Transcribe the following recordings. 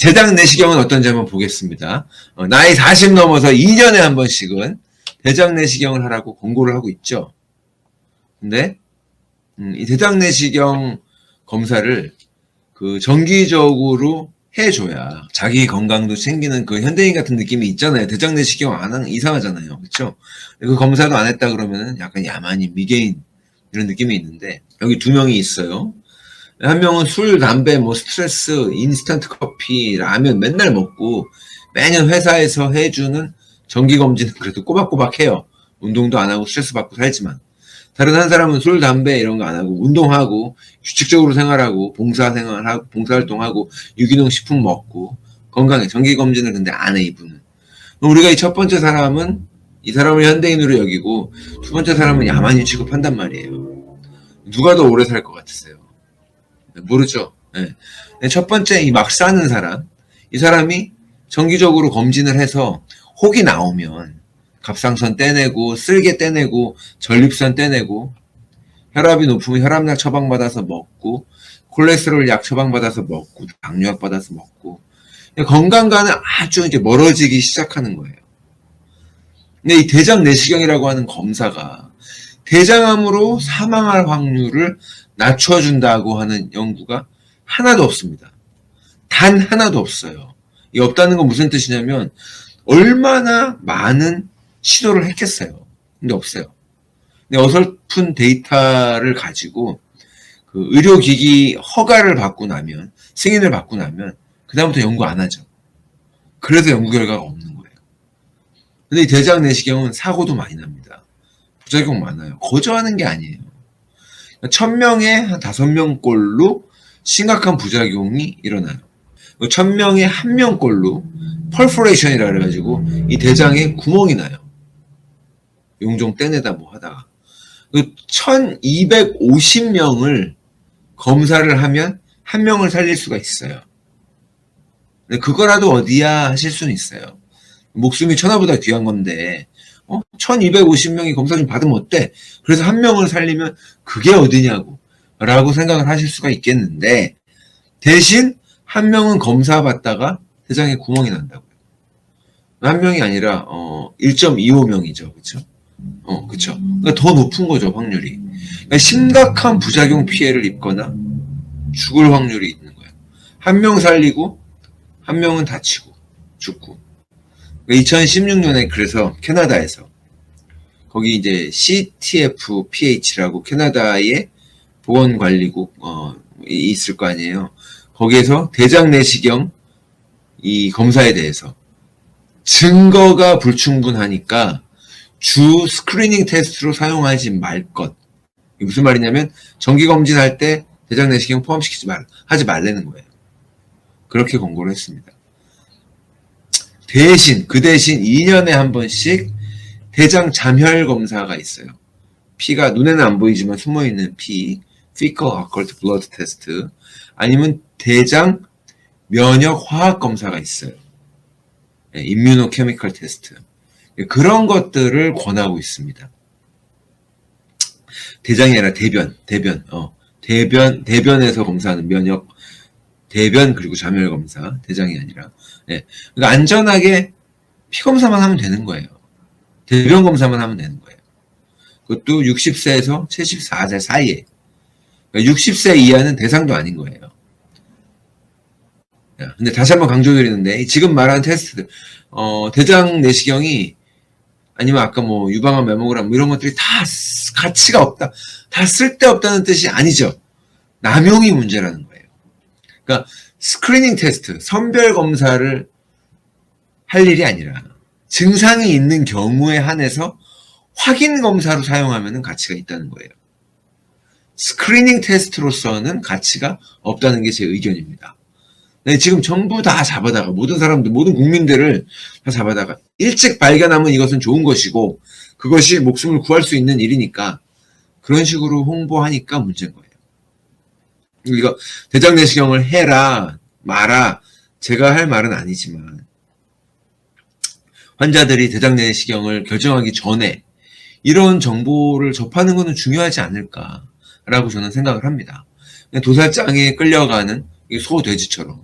대장 내시경은 어떤지 한번 보겠습니다. 어, 나이 40 넘어서 2년에 한 번씩은 대장 내시경을 하라고 권고를 하고 있죠. 근데 음, 이 대장 내시경 검사를 그 정기적으로 해줘야 자기 건강도 챙기는 그 현대인 같은 느낌이 있잖아요. 대장 내시경 안 하는 이상하잖아요. 그렇죠? 그 검사도 안 했다 그러면은 약간 야만인 미개인 이런 느낌이 있는데 여기 두 명이 있어요. 한 명은 술, 담배, 뭐 스트레스, 인스턴트 커피, 라면 맨날 먹고 매년 회사에서 해주는 정기 검진은 그래도 꼬박꼬박 해요. 운동도 안 하고 스트레스 받고 살지만 다른 한 사람은 술, 담배 이런 거 안 하고 운동하고 규칙적으로 생활하고 봉사 생활하고 봉사 활동하고 유기농 식품 먹고 건강해 정기 검진을 근데 안 해 이분은. 우리가 이 첫 번째 사람은 이 사람을 현대인으로 여기고 두 번째 사람은 야만인 취급한단 말이에요. 누가 더 오래 살 것 같으세요? 모르죠. 예. 첫 번째 이막 사는 사람, 이 사람이 정기적으로 검진을 해서 혹이 나오면 갑상선 떼내고 쓸개 떼내고 전립선 떼내고 혈압이 높으면 혈압약 처방 받아서 먹고 콜레스테롤 약 처방 받아서 먹고 당뇨약 받아서 먹고 건강과는 아주 이제 멀어지기 시작하는 거예요. 근데 이 대장 내시경이라고 하는 검사가 대장암으로 사망할 확률을 낮춰준다고 하는 연구가 하나도 없습니다. 단 하나도 없어요. 이 없다는 건 무슨 뜻이냐면 얼마나 많은 시도를 했겠어요. 근데 없어요. 근데 어설픈 데이터를 가지고 그 의료기기 허가를 받고 나면 승인을 받고 나면 그다음부터 연구 안 하죠. 그래서 연구 결과가 없는 거예요. 근데 이 대장 내시경은 사고도 많이 납니다. 부작용 많아요. 거저하는 게 아니에요. 천 명에 한 다섯 명꼴로 심각한 부작용이 일어나요. 천 명에 한 명꼴로 펄포레이션이라 그래가지고 이 대장에 구멍이 나요. 용종 떼내다 뭐 하다가. 1250명을 검사를 하면 한 명을 살릴 수가 있어요. 근데 그거라도 어디야 하실 수는 있어요. 목숨이 천하보다 귀한 건데, 어? 1250명이 검사 좀 받으면 어때? 그래서 한 명을 살리면 그게 어디냐고, 라고 생각을 하실 수가 있겠는데, 대신 한 명은 검사 받다가 대장에 구멍이 난다고요. 한 명이 아니라, 어, 1.25명이죠. 그쵸? 어, 그쵸. 그러니까 더 높은 거죠, 확률이. 그러니까 심각한 부작용 피해를 입거나 죽을 확률이 있는 거예요. 한 명 살리고, 한 명은 다치고, 죽고. 2016년에 그래서 캐나다에서 거기 이제 CTFPH라고 캐나다의 보건관리국 어, 있을 거 아니에요. 거기에서 대장 내시경 이 검사에 대해서 증거가 불충분하니까 주 스크리닝 테스트로 사용하지 말 것. 이게 무슨 말이냐면 정기 검진할 때 대장 내시경 포함시키지 말 하지 말라는 거예요. 그렇게 권고를 했습니다. 대신 그 대신 2년에 한 번씩 대장 잠혈 검사가 있어요. 피가 눈에는 안 보이지만 숨어 있는 피, fecal occult blood test 아니면 대장 면역 화학 검사가 있어요. 임뮤노 케미컬 테스트. 그런 것들을 권하고 있습니다. 대장이 아니라 대변, 대변, 어, 대변, 대변에서 검사하는 면역, 대변 그리고 잠열 검사, 대장이 아니라. 예. 그러니까 안전하게 피 검사만 하면 되는 거예요. 대변 검사만 하면 되는 거예요. 그것도 60세에서 74세 사이에. 그러니까 60세 이하는 대상도 아닌 거예요. 야, 근데 다시 한번 강조드리는데 지금 말하는 테스트, 어, 대장 내시경이 아니면 아까 뭐 유방암 메모그램 뭐 이런 것들이 다 가치가 없다, 다 쓸데없다는 뜻이 아니죠. 남용이 문제라는 거예요. 그러니까 스크리닝 테스트, 선별 검사를 할 일이 아니라 증상이 있는 경우에 한해서 확인 검사로 사용하면 가치가 있다는 거예요. 스크리닝 테스트로서는 가치가 없다는 게 제 의견입니다. 네, 지금 전부 다 잡아다가 모든 사람들, 모든 국민들을 다 잡아다가 일찍 발견하면 이것은 좋은 것이고 그것이 목숨을 구할 수 있는 일이니까 그런 식으로 홍보하니까 문제인 거예요. 이거 대장 내시경을 해라 마라 제가 할 말은 아니지만 환자들이 대장 내시경을 결정하기 전에 이런 정보를 접하는 것은 중요하지 않을까라고 저는 생각을 합니다. 도살장에 끌려가는 소 돼지처럼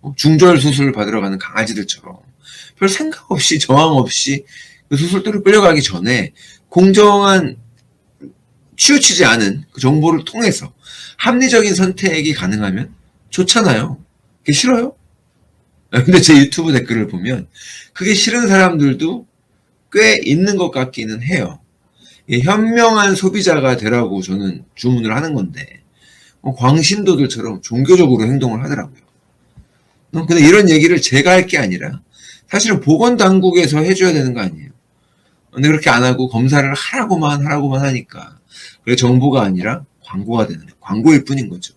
어, 중절 수술 받으러 가는 강아지들처럼 별 생각 없이 저항 없이 그 수술대로 끌려가기 전에 공정한 치우치지 않은 그 정보를 통해서 합리적인 선택이 가능하면 좋잖아요. 그게 싫어요? 아, 근데 제 유튜브 댓글을 보면 그게 싫은 사람들도 꽤 있는 것 같기는 해요. 예, 현명한 소비자가 되라고 저는 주문을 하는 건데 어, 광신도들처럼 종교적으로 행동을 하더라고요. 어, 근데 이런 얘기를 제가 할 게 아니라 사실은 보건당국에서 해줘야 되는 거 아니에요. 근데 그렇게 안 하고 검사를 하라고만 하라고만 하니까 그게 정보가 아니라 광고가 되는 거예요. 광고일 뿐인 거죠.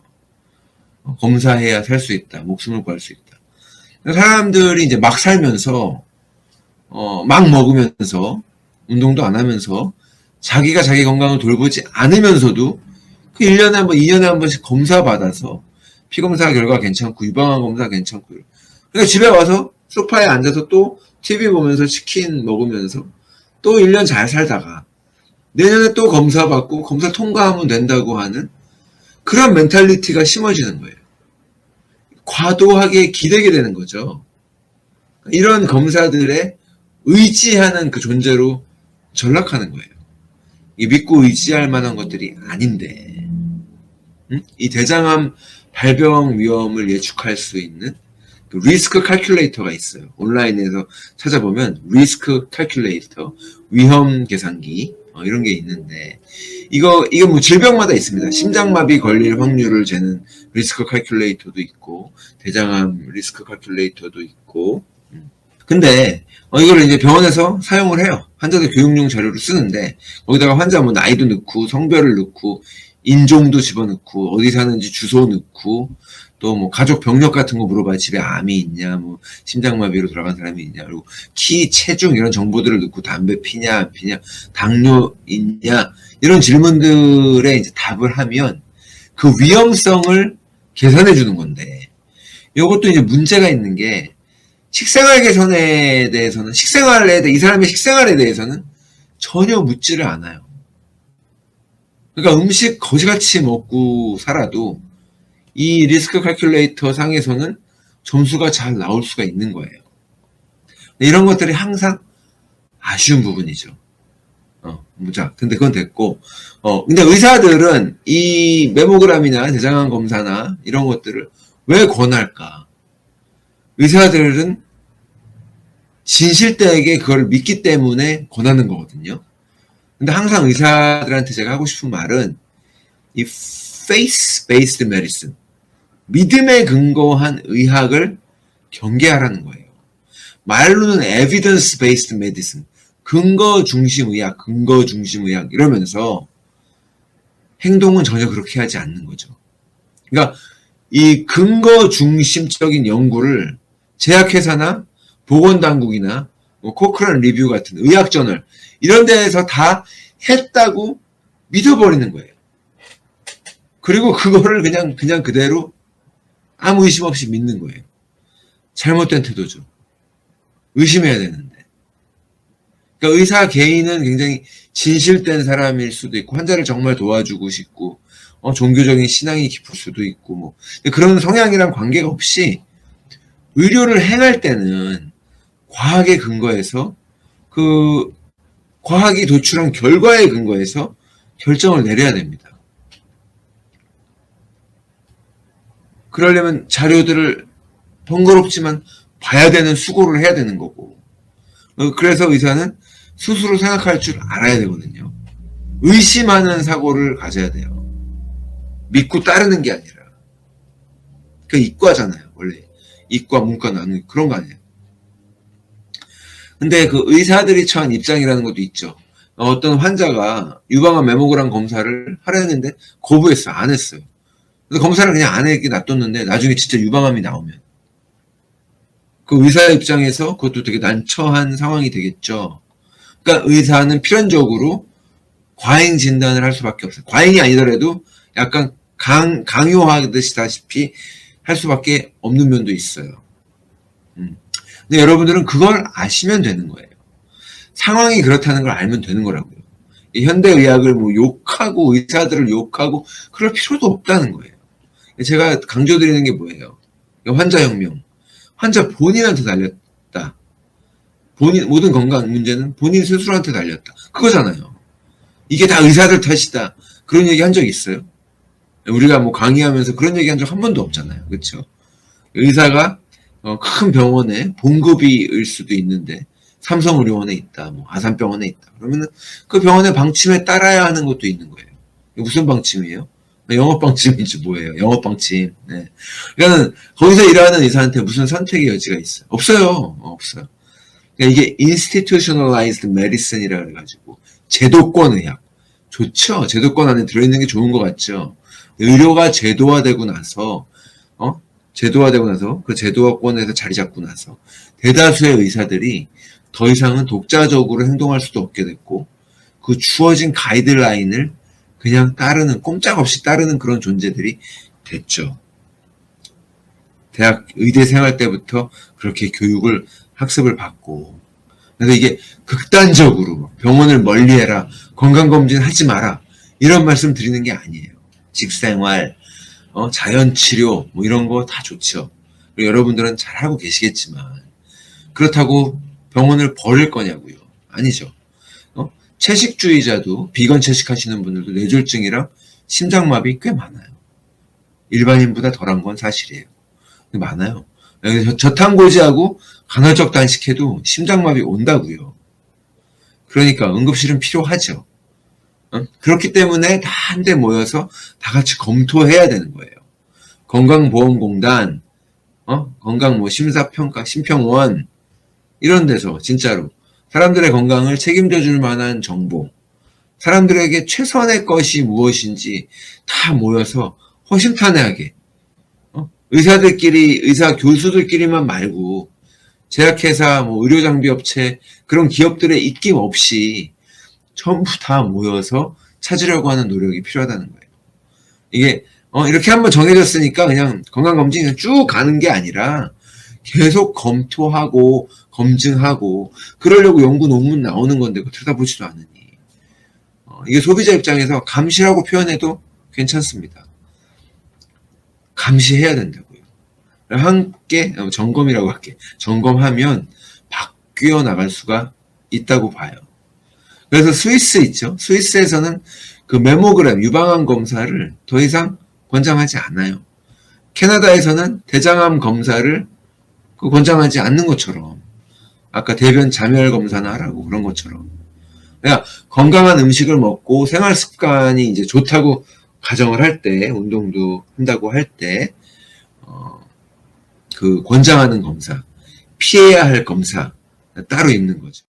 어, 검사해야 살 수 있다. 목숨을 구할 수 있다. 사람들이 이제 막 살면서 어, 막 먹으면서 운동도 안 하면서 자기가 자기 건강을 돌보지 않으면서도 그 1년에 한 번, 2년에 한 번씩 검사 받아서 피검사 결과 괜찮고 유방암 검사 괜찮고 그러니까 집에 와서 소파에 앉아서 또 TV 보면서 치킨 먹으면서 또 1년 잘 살다가 내년에 또 검사 받고 검사 통과하면 된다고 하는 그런 멘탈리티가 심어지는 거예요. 과도하게 기대게 되는 거죠. 이런 검사들의 의지하는 그 존재로 전락하는 거예요. 이 믿고 의지할 만한 것들이 아닌데, 음? 이 대장암 발병 위험을 예측할 수 있는 그 리스크 칼큘레이터가 있어요. 온라인에서 찾아보면 리스크 칼큘레이터, 위험 계산기 어, 이런 게 있는데 이거 이거 뭐 질병마다 있습니다. 심장마비 걸릴 확률을 재는 리스크 칼큘레이터도 있고 대장암 리스크 칼큘레이터도 있고 음. 근데 어, 이거를 이제 병원에서 사용을 해요. 환자들 교육용 자료를 쓰는데 거기다가 환자 뭐 나이도 넣고 성별을 넣고 인종도 집어넣고 어디 사는지 주소 넣고 또 뭐 가족 병력 같은 거 물어봐요. 집에 암이 있냐, 뭐 심장마비로 돌아간 사람이 있냐, 그리고 키, 체중 이런 정보들을 넣고 담배 피냐, 안 피냐, 당뇨 있냐 이런 질문들에 이제 답을 하면 그 위험성을 계산해 주는 건데 이것도 이제 문제가 있는 게 식생활 개선에 대해서는 식생활에 대해 이 사람의 식생활에 대해서는 전혀 묻지를 않아요. 그러니까 음식 거지같이 먹고 살아도 이 리스크 칼큘레이터 상에서는 점수가 잘 나올 수가 있는 거예요. 이런 것들이 항상 아쉬운 부분이죠. 어, 자, 근데 그건 됐고, 어, 근데 의사들은 이 메모그램이나 대장암 검사나 이런 것들을 왜 권할까? 의사들은 진실되게 그걸 믿기 때문에 권하는 거거든요. 근데 항상 의사들한테 제가 하고 싶은 말은 이 faith-based medicine, 믿음에 근거한 의학을 경계하라는 거예요. 말로는 evidence-based medicine, 근거 중심 의학, 근거 중심 의학 이러면서 행동은 전혀 그렇게 하지 않는 거죠. 그러니까 이 근거 중심적인 연구를 제약회사나 보건당국이나 뭐 코크란 리뷰 같은 의학 저널 이런 데에서 다 했다고 믿어버리는 거예요. 그리고 그거를 그냥 그냥 그대로 아무 의심 없이 믿는 거예요. 잘못된 태도죠. 의심해야 되는데. 그러니까 의사 개인은 굉장히 진실된 사람일 수도 있고 환자를 정말 도와주고 싶고 어, 종교적인 신앙이 깊을 수도 있고 뭐 그런 성향이랑 관계가 없이 의료를 행할 때는 과학에 근거해서 그 과학이 도출한 결과에 근거해서 결정을 내려야 됩니다. 그러려면 자료들을 번거롭지만 봐야 되는 수고를 해야 되는 거고. 어, 그래서 의사는 스스로 생각할 줄 알아야 되거든요. 의심하는 사고를 가져야 돼요. 믿고 따르는 게 아니라. 그 이과잖아요, 원래. 이과, 문과 나누는 그런 거 아니에요. 근데 그 의사들이 처한 입장이라는 것도 있죠. 어떤 환자가 유방암 메모그램 검사를 하려 했는데 거부했어요. 안 했어요. 그래서 검사를 그냥 안 했게 놔뒀는데 나중에 진짜 유방암이 나오면 그 의사 입장에서 그것도 되게 난처한 상황이 되겠죠. 그러니까 의사는 필연적으로 과잉 진단을 할 수밖에 없어요. 과잉이 아니더라도 약간 강, 강요하듯이다시피 할 수밖에 없는 면도 있어요. 음. 근데 여러분들은 그걸 아시면 되는 거예요. 상황이 그렇다는 걸 알면 되는 거라고요. 현대의학을 뭐 욕하고 의사들을 욕하고 그럴 필요도 없다는 거예요. 제가 강조드리는 게 뭐예요? 환자혁명. 환자 본인한테 달렸다. 본인 모든 건강 문제는 본인 스스로한테 달렸다. 그거잖아요. 이게 다 의사들 탓이다. 그런 얘기 한 적 있어요? 우리가 뭐 강의하면서 그런 얘기 한 적 한 번도 없잖아요. 그렇죠? 의사가 어, 큰 병원에 봉급이일 수도 있는데 삼성의료원에 있다, 뭐 아산병원에 있다. 그러면은 그 병원의 방침에 따라야 하는 것도 있는 거예요. 무슨 방침이에요? 영업 방침인지 뭐예요? 영업 방침. 네. 그러니까는 거기서 일하는 의사한테 무슨 선택의 여지가 있어요? 없어요. 어, 없어요. 그러니까 이게 institutionalized medicine이라 그래가지고 제도권 의학 좋죠. 제도권 안에 들어있는 게 좋은 것 같죠. 의료가 제도화되고 나서 어 제도화되고 나서 그 제도화권에서 자리 잡고 나서 대다수의 의사들이 더 이상은 독자적으로 행동할 수도 없게 됐고 그 주어진 가이드라인을 그냥 따르는 꼼짝없이 따르는 그런 존재들이 됐죠. 대학 의대 생활 때부터 그렇게 교육을 학습을 받고 그래서 이게 극단적으로 병원을 멀리해라 건강검진 하지 마라 이런 말씀 드리는 게 아니에요. 직생활, 어, 자연 치료 뭐 이런 거 다 좋죠. 여러분들은 잘 하고 계시겠지만 그렇다고 병원을 버릴 거냐고요? 아니죠. 어? 채식주의자도 비건 채식하시는 분들도 뇌졸중이랑 심장마비 꽤 많아요. 일반인보다 덜한 건 사실이에요. 많아요. 저탄고지하고 간헐적 단식해도 심장마비 온다고요. 그러니까 응급실은 필요하죠. 어? 그렇기 때문에 다 한데 모여서 다 같이 검토해야 되는 거예요. 건강보험공단, 어? 건강 뭐 심사평가, 심평원 이런 데서 진짜로 사람들의 건강을 책임져 줄 만한 정보, 사람들에게 최선의 것이 무엇인지 다 모여서 허심탄회하게 어? 의사들끼리 의사 교수들끼리만 말고 제약회사, 뭐 의료장비업체 그런 기업들의 입김 없이 전부 다 모여서 찾으려고 하는 노력이 필요하다는 거예요. 이게 어, 이렇게 한번 정해졌으니까 그냥 건강검진 그냥 쭉 가는 게 아니라 계속 검토하고 검증하고 그러려고 연구 논문 나오는 건데 들여다보지도 않으니 어, 이게 소비자 입장에서 감시라고 표현해도 괜찮습니다. 감시해야 된다고요. 함께 어, 점검이라고 할게 점검하면 바뀌어 나갈 수가 있다고 봐요. 그래서 스위스 있죠. 스위스에서는 그 메모그램 유방암 검사를 더 이상 권장하지 않아요. 캐나다에서는 대장암 검사를 그 권장하지 않는 것처럼 아까 대변 자멸 검사나 하라고 그런 것처럼 그러니까 건강한 음식을 먹고 생활 습관이 이제 좋다고 가정을 할 때 운동도 한다고 할때 어, 그 권장하는 검사 피해야 할 검사 따로 있는 거죠.